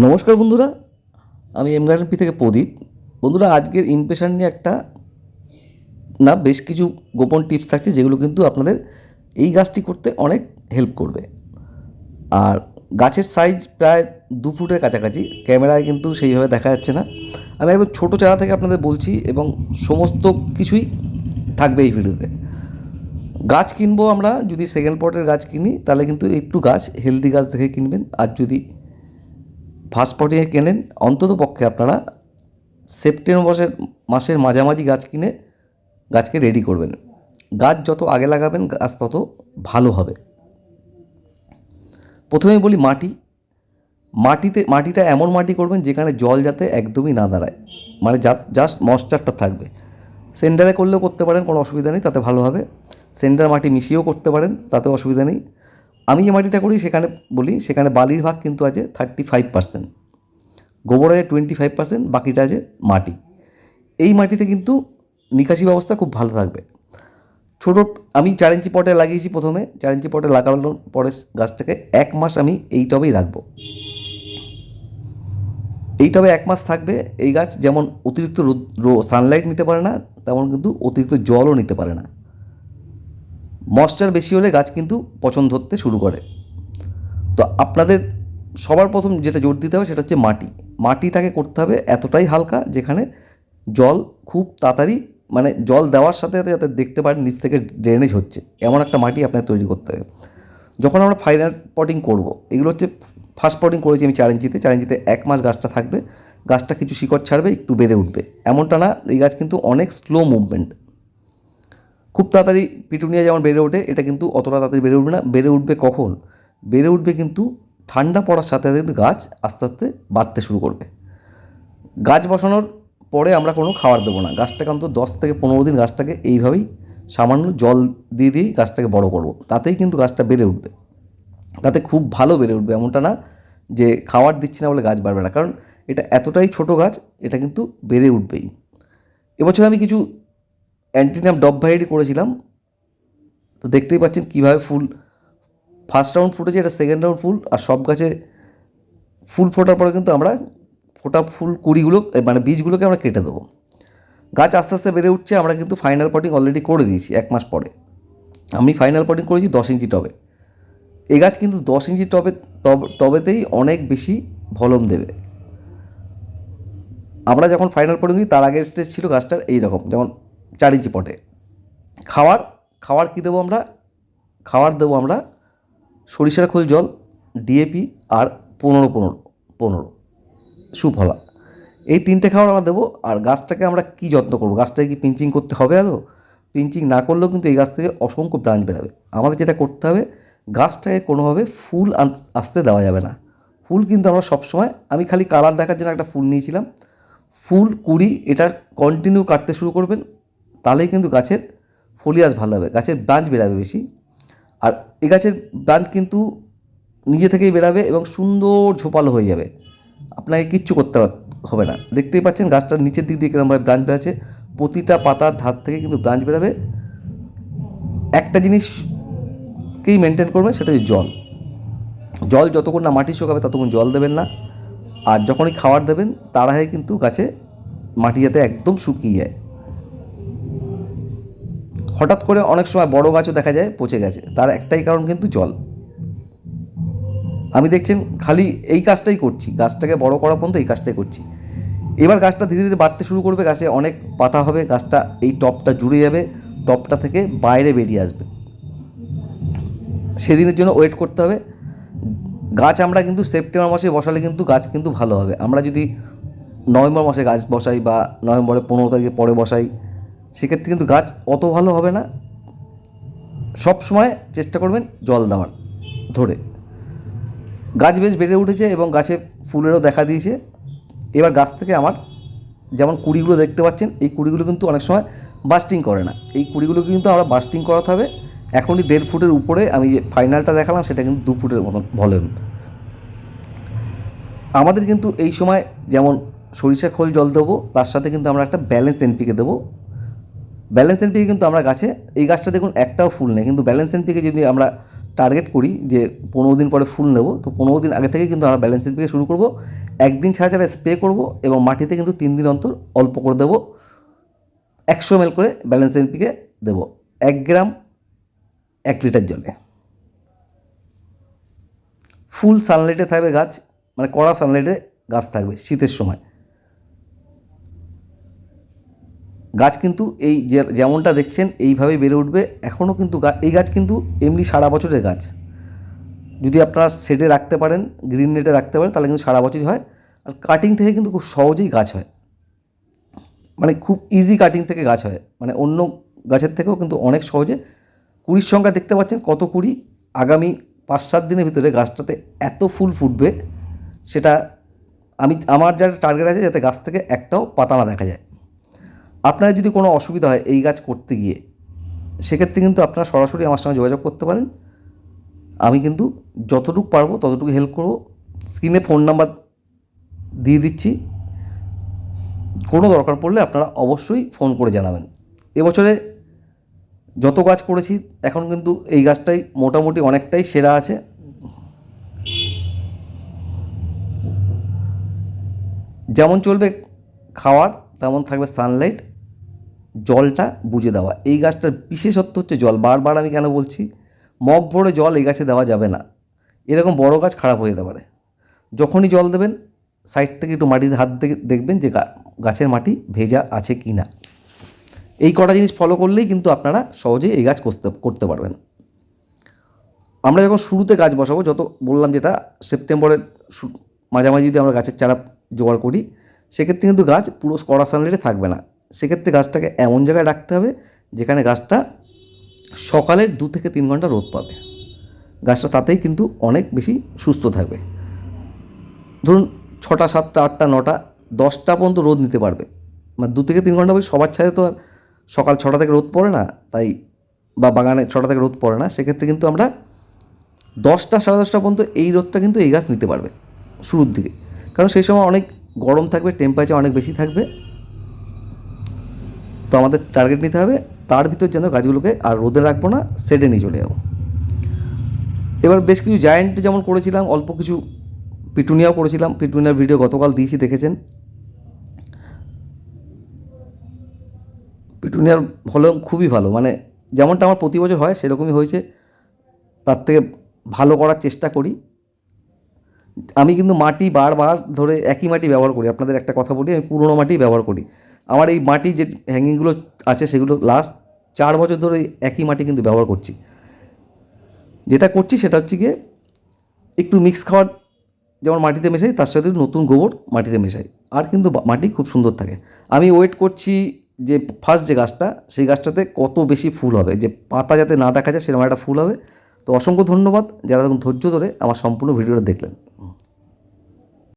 নমস্কার বন্ধুরা, আমি এম গার্ডেন পি থেকে প্রদীপ। বন্ধুরা, আজকের ইমপ্রেশন নিয়ে একটা, না, বেশ কিছু গোপন টিপস থাকছে যেগুলো কিন্তু আপনাদের এই গাছটি করতে অনেক হেল্প করবে। আর গাছের সাইজ প্রায় দু ফুটের কাছাকাছি, ক্যামেরায় কিন্তু সেইভাবে দেখা যাচ্ছে না। আমি একদম ছোটো চারা থেকে আপনাদের বলছি এবং সমস্ত কিছুই থাকবে এই ভিডিওতে। গাছ কিনবো আমরা, যদি সেকেন্ড পটের গাছ কিনি, তাহলে কিন্তু একটু গাছ হেলদি গাছ দেখে কিনবেন। আর যদি ফার্স্ট পটিংয়ে কেনেন, অন্তত পক্ষে আপনারা সেপ্টেম্বর মাসের মাঝামাঝি গাছ কিনে গাছকে রেডি করবেন। গাছ যত আগে লাগাবেন, গাছ তত ভালো হবে। প্রথমেই বলি মাটি। মাটিতে, মাটিটা এমন মাটি করবেন যেখানে জল যাতে একদমই না দাঁড়ায়। মানে জাস্ট ময়েশ্চারটা থাকবে। সেন্টারে করলেও করতে পারেন, কোনো অসুবিধা নেই, তাতে ভালো হবে। সেন্টার মাটি মিশিয়েও করতে পারেন, তাতে অসুবিধা নেই। আমি যে মাটিটা করি, সেখানে বলি, সেখানে বালির ভাগ কিন্তু আছে থার্টি ফাইভ পার্সেন্ট গোবর আছে টোয়েন্টি ফাইভ পার্সেন্ট বাকিটা আছে মাটি। এই মাটিতে কিন্তু নিকাশি ব্যবস্থা খুব ভালো থাকবে। ছোটো, আমি চার ইঞ্চি পটে লাগিয়েছি প্রথমে, চার ইঞ্চি পটে লাগানোর পরে গাছটাকে এক মাস আমি এই টবেই রাখব। এই টবে এক মাস থাকবে এই গাছ, যেমন অতিরিক্ত রোদ সানলাইট নিতে পারে না, তেমন কিন্তু অতিরিক্ত জলও নিতে পারে না। ময়েশ্চার বেশি হলে গাছ কিন্তু পচন ধরতে শুরু করে। তো আপনাদের সবার প্রথম যেটা জোর দিতে হবে সেটা হচ্ছে মাটি। মাটিটাকে করতে হবে এতটাই হালকা যেখানে জল খুব তাড়াতাড়ি মানে জল দেওয়ার সাথে সাথে যাতে দেখতে পারেন নিচ থেকে ড্রেনেজ হচ্ছে। এমন একটা মাটি আপনাকে তৈরি করতে হবে। যখন আমরা ফাইনাল পটিং করব, এগুলো হচ্ছে ফার্স্ট পটিং করেছি আমি চার ইঞ্চিতে চার ইঞ্চিতে এক মাস গাছটা থাকবে। গাছটা কিছু শিকড় ছাড়বে, একটু বেড়ে উঠবে। এমনটা না, এই গাছ কিন্তু অনেক স্লো মুভমেন্ট খুব তাড়াতাড়ি পিটুনিয়া যেমন বেড়ে ওঠে, এটা কিন্তু অতটা তাড়াতাড়ি বেড়ে উঠবে না। বেড়ে উঠবে কখন? বেড়ে উঠবে কিন্তু ঠান্ডা পড়ার সাথে সাথে কিন্তু গাছ আস্তে আস্তে বাড়তে শুরু করবে। গাছ বসানোর পরে আমরা কোনো খাবার দেবো না। গাছটাকে অন্তত দশ থেকে পনেরো দিন গাছটাকে এইভাবেই সামান্য জল দিয়ে দিয়েই গাছটাকে বড় করব। তাতেই কিন্তু গাছটা বেড়ে উঠবে। তাতে খুব ভালো বেড়ে উঠবে এমনটা না যে খাবার দিচ্ছি না বলে গাছ বাড়বে না। কারণ এটা এতটাই ছোট গাছ, এটা কিন্তু বেড়ে উঠবেই। এবছর আমি কিছু অ্যান্টিনাম ডব ভ্যারাইটি করেছিলাম। তো দেখতেই পাচ্ছেন কীভাবে ফুল ফার্স্ট রাউন্ড ফুটেছে, এটা সেকেন্ড রাউন্ড ফুল, আর সব গাছে ফুল ফোটার পরে কিন্তু আমরা ফোটা ফুল কুড়িগুলো মানে বীজগুলোকে আমরা কেটে দেবো। গাছ আস্তে আস্তে বেড়ে উঠছে, আমরা কিন্তু ফাইনাল পটিং অলরেডি করে দিয়েছি এক মাস পরে। আমি ফাইনাল পটিং করেছি দশ ইঞ্চি টবে। এ গাছ কিন্তু দশ ইঞ্চি টবে টবেতেই অনেক বেশি ভলম দেবে। আমরা যখন ফাইনাল পটিং তার আগের স্টেজ ছিল গাছটার এই রকম যেমন চার ইঞ্চি পটে। খাওয়ার খাওয়ার কী দেবো আমরা? খাওয়ার দেবো আমরা সরিষার খোল, জল, ডিএপি আর পনেরো পনেরো পনেরো, সুফলা। এই তিনটে খাবার আমরা দেবো। আর গাছটাকে আমরা কী যত্ন করব? গাছটাকে কি পিঞ্চিং করতে হবে আদৌ? পিঞ্চিং না করলেও কিন্তু এই গাছ থেকে অসংখ্য ব্রাঞ্চ বেরোবে। আমাদের যেটা করতে হবে, গাছটাকে কোনোভাবে ফুল আসতে দেওয়া যাবে না। ফুল কিন্তু আমরা সবসময়, আমি খালি কালার দেখার জন্য একটা ফুল নিয়েছিলাম। ফুল, কুড়ি এটা কন্টিনিউ কাটতে শুরু করবেন। তাহলেই কিন্তু গাছের ফলিয়াস ভালো হবে, গাছের ব্রাঞ্চ বেরাবে বেশি। আর এই গাছের ব্রাঞ্চ কিন্তু নিজে থেকেই বেরাবে এবং সুন্দর ঝোপালো হয়ে যাবে। আপনাকে কিচ্ছু করতে হবে না। দেখতেই পাচ্ছেন গাছটার নিচের দিক দিয়ে কিরমভাবে ব্রাঞ্চ বেরাচ্ছে প্রতিটা পাতার ধার থেকে কিন্তু ব্রাঞ্চ বেরাবে একটা জিনিসকেই মেনটেন করবে, সেটা হচ্ছে জল। জল যতক্ষণ না মাটি শুকাবে ততক্ষণ জল দেবেন না। আর যখনই খাবার দেবেন, তার আগে কিন্তু গাছে মাটি যাতে একদম শুকিয়ে যায়। হঠাৎ করে অনেক সময় বড় গাছও দেখা যায়, পচে গেছে। তার একটাই কারণ কিন্তু জল। আমি দেখছেন খালি এই কাজটাই করছি, গাছটাকে বড় করা পর্যন্ত এই কাজটাই করছি। এবার গাছটা ধীরে ধীরে বাড়তে শুরু করবে, গাছে অনেক পাতা হবে, গাছটা এই টপটা জুড়ে যাবে, টপটা থেকে বাইরে বেরিয়ে আসবে। সেদিনের জন্য ওয়েট করতে হবে। গাছ আমরা কিন্তু সেপ্টেম্বর মাসে বসালে কিন্তু গাছ কিন্তু ভালো হবে। আমরা যদি নভেম্বর মাসে গাছ বসাই বা নভেম্বরের পনেরো তারিখে পরে বসাই সেক্ষেত্রে কিন্তু গাছ অত ভালো হবে না। সব সময় চেষ্টা করবেন জল দেওয়ার ধরে। গাছ বেশ বেড়ে উঠেছে এবং গাছে ফুলেরও দেখা দিয়েছে। এবার গাছ থেকে আমার যেমন কুড়িগুলো দেখতে পাচ্ছেন, এই কুড়িগুলো কিন্তু অনেক সময় বাস্টিং করে না। এই কুড়িগুলোকে কিন্তু আমরা বাস্টিং করাতে হবে। এখনই দেড় ফুটের উপরে আমি যে ফাইনালটা দেখালাম, সেটা কিন্তু দু ফুটের মতন ভলিউম। আমাদের কিন্তু এই সময় যেমন সরিষা খোল জল দেবো, তার সাথে কিন্তু আমরা একটা ব্যালেন্স এনপিকে দেবো। ব্যালেন্স এনপিকে কিন্তু আমরা গাছে, এই গাছটা দেখুন একটাও ফুল নেই। কিন্তু ব্যালেন্স এনপিকে যদি আমরা টার্গেট করি যে পনেরো দিন পরে ফুল নেব, তো পনেরো দিন আগে থেকে কিন্তু আমরা ব্যালেন্স এনপিকে শুরু করব। একদিন ছাড়া ছাড়া স্প্রে করব এবং মাটিতে কিন্তু তিন দিন অন্তর অল্প করে দেবো। একশো এম করে ব্যালেন্স এনপিকে দেবো। এক গ্রাম, এক লিটার জলে। ফুল সানলাইটে থাকবে গাছ মানে কড়া সানলাইটে গাছ থাকবে শীতের সময়। গাছ কিন্তু এই যেমনটা দেখছেন, এইভাবেই বেড়ে উঠবে। এখনও কিন্তু এই গাছ কিন্তু এমনি সারা বছরের গাছ। যদি আপনারা শেডে রাখতে পারেন, গ্রিন নেটে রাখতে পারেন, তাহলে কিন্তু সারা বছরই হয়। আর কাটিং থেকে কিন্তু খুব সহজেই গাছ হয়। মানে খুব ইজি কাটিং থেকে গাছ হয়। মানে অন্য গাছের থেকেও কিন্তু অনেক সহজে। কুড়ির সংখ্যা দেখতে পাচ্ছেন কত কুড়ি। আগামী পাঁচ সাত দিনের ভিতরে গাছটাতে এত ফুল ফুটবে, সেটা আমি, আমার যার টার্গেট আছে যাতে গাছ থেকে একটাও পাতা না দেখা যায়। আপনার যদি কোনো অসুবিধা হয় এই গাছ করতে গিয়ে, সেক্ষেত্রে কিন্তু আপনারা সরাসরি আমার সঙ্গে যোগাযোগ করতে পারেন। আমি কিন্তু যতটুকু পারব ততটুকু হেল্প করব। স্ক্রিনে ফোন নাম্বার দিয়ে দিচ্ছি। কোনো দরকার পড়লে আপনারা অবশ্যই ফোন করে জানাবেন। এবছরে যত গাছ করেছি, এখন কিন্তু এই গাছটাই মোটামুটি অনেকটাই সেরা আছে। যেমন চলবে খাওয়ার, তেমন থাকবে সানলাইট জলটা বুঝে দেওয়া। এই গাছটার বিশেষত্ব হচ্ছে জল। বারবার আমি কেন বলছি? মগ ভরে জল এই গাছে দেওয়া যাবে না। এরকম বড় গাছ খারাপ হয়ে যেতে পারে। যখনই জল দেবেন সাইড থেকে একটু মাটিতে হাত থেকে দেখবেন যে গাছের মাটি ভেজা আছে কি না। এই কটা জিনিস ফলো করলেই কিন্তু আপনারা সহজেই এই গাছ করতে করতে পারবেন। আমরা যখন শুরুতে গাছ বসাবো, যত বললাম যেটা, সেপ্টেম্বরের মাঝামাঝি যদি আমরা গাছের চারা জোগাড় করি, সেক্ষেত্রে কিন্তু গাছ পুরো কড়া সানলাইটে থাকবে না। সেক্ষেত্রে গাছটাকে এমন জায়গায় রাখতে হবে যেখানে গাছটা সকালের দু থেকে তিন ঘণ্টা রোদ পাবে। গাছটা তাতেই কিন্তু অনেক বেশি সুস্থ থাকবে। ধরুন ছটা, সাতটা, আটটা, নটা, দশটা পর্যন্ত রোদ নিতে পারবে। মানে দু থেকে তিন ঘণ্টা বলি সবার ছাদে তো আর সকাল ছটা থেকে রোদ পড়ে না, তাই বা বাগানে ছটা থেকে রোদ পড়ে না। সেক্ষেত্রে কিন্তু আমরা দশটা, সাড়ে দশটা পর্যন্ত এই রোদটা কিন্তু এই গাছ নিতে পারবে শুরুর দিকে। কারণ সেই সময় অনেক গরম থাকবে টেম্পারেচার অনেক বেশি থাকবে। তো আমাদের টার্গেট নিতে হবে, তার ভিতর যেন গাছগুলোকে আর রোদে রাখব না সেডে নিয়ে চলে যাব। এবার বেশ কিছু জায়েন্ট যেমন করেছিলাম, অল্প কিছু পিটুনিয়াও করেছিলাম, পিটুনিয়ার ভিডিও গতকাল দিয়েছি, দেখেছেন? পিটুনিয়ার ফলন খুবই ভালো মানে যেমনটা আমার প্রতি বছর হয়, সেরকমই হয়েছে। তার থেকে ভালো করার চেষ্টা করি। আমি কিন্তু মাটি বারবার ধরে একই মাটি ব্যবহার করি, আপনাদের একটা কথা বলি, আমি পুরনো মাটি ব্যবহার করি। আমার এই মাটি যে হ্যাঙ্গিংগুলো আছে সেগুলো লাস্ট চার বছর ধরে একই মাটি কিন্তু ব্যবহার করছি। যেটা করছি সেটা হচ্ছে গিয়ে একটু মিক্স খাবার যেমন মাটিতে মেশাই, তার সাথে নতুন গোবর মাটিতে মেশাই। আর কিন্তু মাটি খুব সুন্দর থাকে। আমি ওয়েট করছি যে ফার্স্ট যে গাছটা, সেই গাছটাতে কত বেশি ফুল হবে। যে পাতা যাতে না দেখা যায়, সেরকম একটা ফুল হবে। তো অসংখ্য ধন্যবাদ। যারা ধৈর্য ধরে আমার সম্পূর্ণ ভিডিওটা দেখলেন।